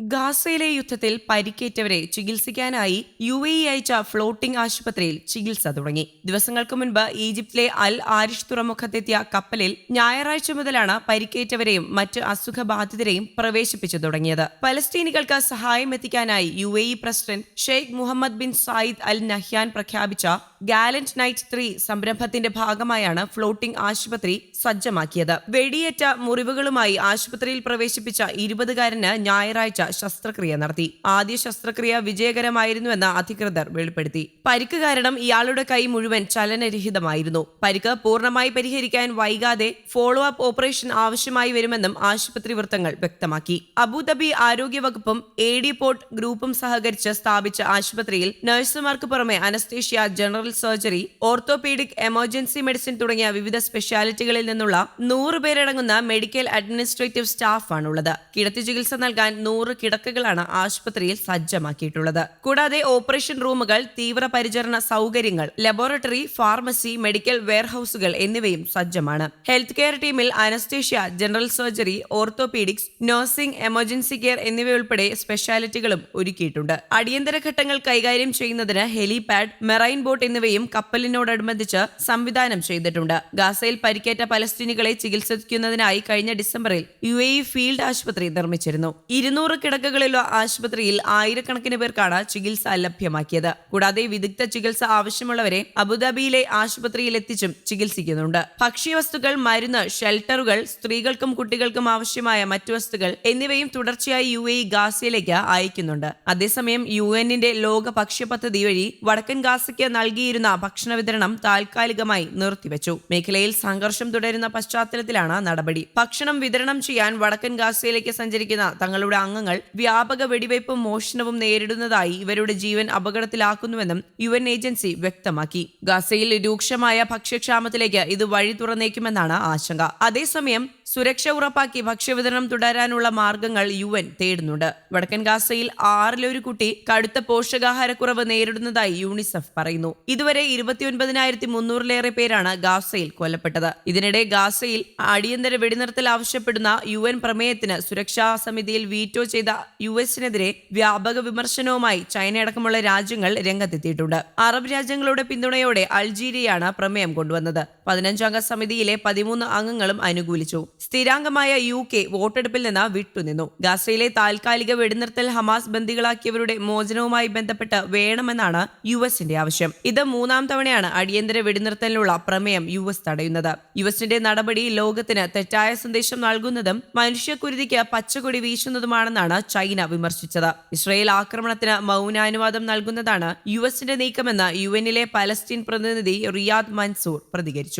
ഗാസയിലെ യുദ്ധത്തിൽ പരിക്കേറ്റവരെ ചികിത്സിക്കാനായി യു എ ഇ അയച്ച ഫ്ലോട്ടിംഗ് ആശുപത്രിയിൽ ചികിത്സ തുടങ്ങി. ദിവസങ്ങൾക്ക് മുൻപ് ഈജിപ്തിലെ അൽ ആരിഷ് തുറമുഖത്തെത്തിയ കപ്പലിൽ ഞായറാഴ്ച മുതലാണ് പരിക്കേറ്റവരെയും മറ്റ് അസുഖബാധിതരെയും പ്രവേശിപ്പിച്ചു തുടങ്ങിയത്. പലസ്തീനികൾക്ക് സഹായം എത്തിക്കാനായി U A E president Sheikh Mohamed bin Zayed Al Nahyan പ്രഖ്യാപിച്ച ഗാലന്റ് നൈറ്റ് ത്രീ സംരംഭത്തിന്റെ ഭാഗമായാണ് ഫ്ലോട്ടിംഗ് ആശുപത്രി സജ്ജമാക്കിയത്. വെടിയേറ്റ മുറിവുകളുമായി ആശുപത്രിയിൽ പ്രവേശിപ്പിച്ച ഇരുപതുകാരന് ഞായറാഴ്ച ശസ്ത്രക്രിയ നടത്തി. ആദ്യ ശസ്ത്രക്രിയ വിജയകരമായിരുന്നുവെന്ന് അധികൃതർ വെളിപ്പെടുത്തി. പരിക്ക് കാരണം ഇയാളുടെ കൈ മുഴുവൻ ചലനരഹിതമായിരുന്നു. പരിക്ക് പൂർണമായി പരിഹരിക്കാൻ വൈകാതെ ഫോളോ അപ്പ് ഓപ്പറേഷൻ ആവശ്യമായി വരുമെന്നും ആശുപത്രി വൃത്തങ്ങൾ വ്യക്തമാക്കി. അബുദാബി ആരോഗ്യ വകുപ്പും എ ഡി പോർട്ട് ഗ്രൂപ്പും സഹകരിച്ച് സ്ഥാപിച്ച ആശുപത്രിയിൽ നഴ്സുമാർക്ക് പുറമെ anaesthesia general surgery orthopaedic emergency medicine തുടങ്ങിയ വിവിധ സ്പെഷ്യാലിറ്റികളിൽ നിന്നുള്ള നൂറ് പേരടങ്ങുന്ന മെഡിക്കൽ അഡ്മിനിസ്ട്രേറ്റീവ് സ്റ്റാഫാണുള്ളത് കിടത്തി ചികിത്സ നൽകാൻ നൂറ് കിടക്കകളാണ് ആശുപത്രിയിൽ സജ്ജമാക്കിയിട്ടുള്ളത്. കൂടാതെ ഓപ്പറേഷൻ റൂമുകൾ തീവ്രപരിചരണ സൗകര്യങ്ങൾ ലബോറട്ടറി ഫാർമസി മെഡിക്കൽ വെയർഹൌസുകൾ എന്നിവയും സജ്ജമാണ്. ഹെൽത്ത് കെയർ ടീമിൽ anaesthesia general surgery orthopaedics nursing emergency care എന്നിവയുൾപ്പെടെ സ്പെഷ്യാലിറ്റികളും ഒരുക്കിയിട്ടുണ്ട്. അടിയന്തര ഘട്ടങ്ങൾ കൈകാര്യം ചെയ്യുന്നതിന് ഹെലിപാഡ് മെറൈൻ ബോട്ട് എന്നിവയും കപ്പലിനോടനുബന്ധിച്ച് സംവിധാനം ചെയ്തിട്ടുണ്ട്. ഗാസയിൽ പരിക്കേറ്റ പലസ്തീനികളെ ചികിത്സിക്കുന്നതിനായി കഴിഞ്ഞ ഡിസംബറിൽ യു എ ഫീൽഡ് ആശുപത്രി നിർമ്മിച്ചിരുന്നു. ഇരുന്നൂറ് കിടക്കകളുള്ള ആശുപത്രിയിൽ ആയിരക്കണക്കിന് പേർക്കാണ് ചികിത്സ ലഭ്യമാക്കിയത്. കൂടാതെ വിദഗ്ധ ചികിത്സ ആവശ്യമുള്ളവരെ അബുദാബിയിലെ ആശുപത്രിയിൽ എത്തിച്ചും ചികിത്സിക്കുന്നുണ്ട്. ഭക്ഷ്യവസ്തുക്കൾ മരുന്ന് ഷെൽട്ടറുകൾ സ്ത്രീകൾക്കും കുട്ടികൾക്കും ആവശ്യമായ മറ്റു വസ്തുക്കൾ എന്നിവയും തുടർച്ചയായി യു എ ഗാസയിലേക്ക് അയക്കുന്നുണ്ട്. അതേസമയം യു എന്നിന്റെ ലോക ഭക്ഷ്യ പദ്ധതി വഴി വടക്കൻ ഗാസയ്ക്ക് നൽകിയിരുന്ന ഭക്ഷണ വിതരണം താൽക്കാലികമായി നിർത്തിവച്ചു. മേഖലയിൽ സംഘർഷം തുടരുന്ന പശ്ചാത്തലത്തിലാണ് നടപടി. ഭക്ഷണം വിതരണം ചെയ്യാൻ വടക്കൻ ഗാസയിലേക്ക് സഞ്ചരിക്കുന്ന തങ്ങളുടെ അംഗങ്ങൾ വ്യാപക വെടിവയ്പും മോഷണവും നേരിടുന്നതായി ഇവരുടെ ജീവൻ അപകടത്തിലാക്കുന്നുവെന്നും യു എൻ ഏജൻസി വ്യക്തമാക്കി. ഗാസയിൽ രൂക്ഷമായ ഭക്ഷ്യക്ഷാമത്തിലേക്ക് ഇത് വഴി തുറന്നേക്കുമെന്നാണ് ആശങ്ക. അതേസമയം സുരക്ഷ ഉറപ്പാക്കി ഭക്ഷ്യവിതരണം തുടരാനുള്ള മാർഗങ്ങൾ യു എൻ തേടുന്നുണ്ട്. വടക്കൻ ഗാസയിൽ ആറിലൊരു കുട്ടി കടുത്ത പോഷകാഹാരക്കുറവ് നേരിടുന്നതായി യൂണിസെഫ് പറയുന്നു. ഇതുവരെ ഇരുപത്തിയൊൻപതിനായിരത്തി മുന്നൂറിലേറെ പേരാണ് ഗാസയിൽ കൊല്ലപ്പെട്ടത്. ഇതിനിടെ ഗാസയിൽ അടിയന്തര വെടിനിർത്തൽ ആവശ്യപ്പെടുന്ന യു എൻ പ്രമേയത്തിന് സുരക്ഷാ സമിതിയിൽ വീറ്റോ ചെയ്ത യു എസിനെതിരെ വ്യാപക വിമർശനവുമായി ചൈനയടക്കമുള്ള രാജ്യങ്ങൾ രംഗത്തെത്തിയിട്ടുണ്ട്. അറബ് രാജ്യങ്ങളുടെ പിന്തുണയോടെ അൾജീരിയയാണ് പ്രമേയം കൊണ്ടുവന്നത്. പതിനഞ്ചംഗ സമിതിയിലെ പതിമൂന്ന് അംഗങ്ങളും അനുകൂലിച്ചു. സ്ഥിരാംഗമായ യു കെ വോട്ടെടുപ്പിൽ നിന്ന് വിട്ടുനിന്നു. ഗാസയിലെ താൽക്കാലിക വെടിനിർത്തൽ ഹമാസ് ബന്ദികളാക്കിയവരുടെ മോചനവുമായി ബന്ധപ്പെട്ട് വേണമെന്നാണ് യു എസിന്റെ ആവശ്യം. ഇത് മൂന്നാം തവണയാണ് അടിയന്തര വെടിനിർത്തലിനുള്ള പ്രമേയം യു എസ് തടയുന്നത്. യു എസിന്റെ നടപടി ലോകത്തിന് തെറ്റായ സന്ദേശം നൽകുന്നതും മനുഷ്യക്കുരുതിക്ക് പച്ചക്കൊടി വീശുന്നതുമാണെന്നാണ് ചൈന വിമർശിച്ചത്. ഇസ്രയേൽ ആക്രമണത്തിന് മൗനാനുവാദം നൽകുന്നതാണ് യു എസിന്റെ നീക്കമെന്ന് യു എന്നിലെ പലസ്തീൻ പ്രതിനിധി റിയാദ് മൻസൂർ പ്രതികരിച്ചു.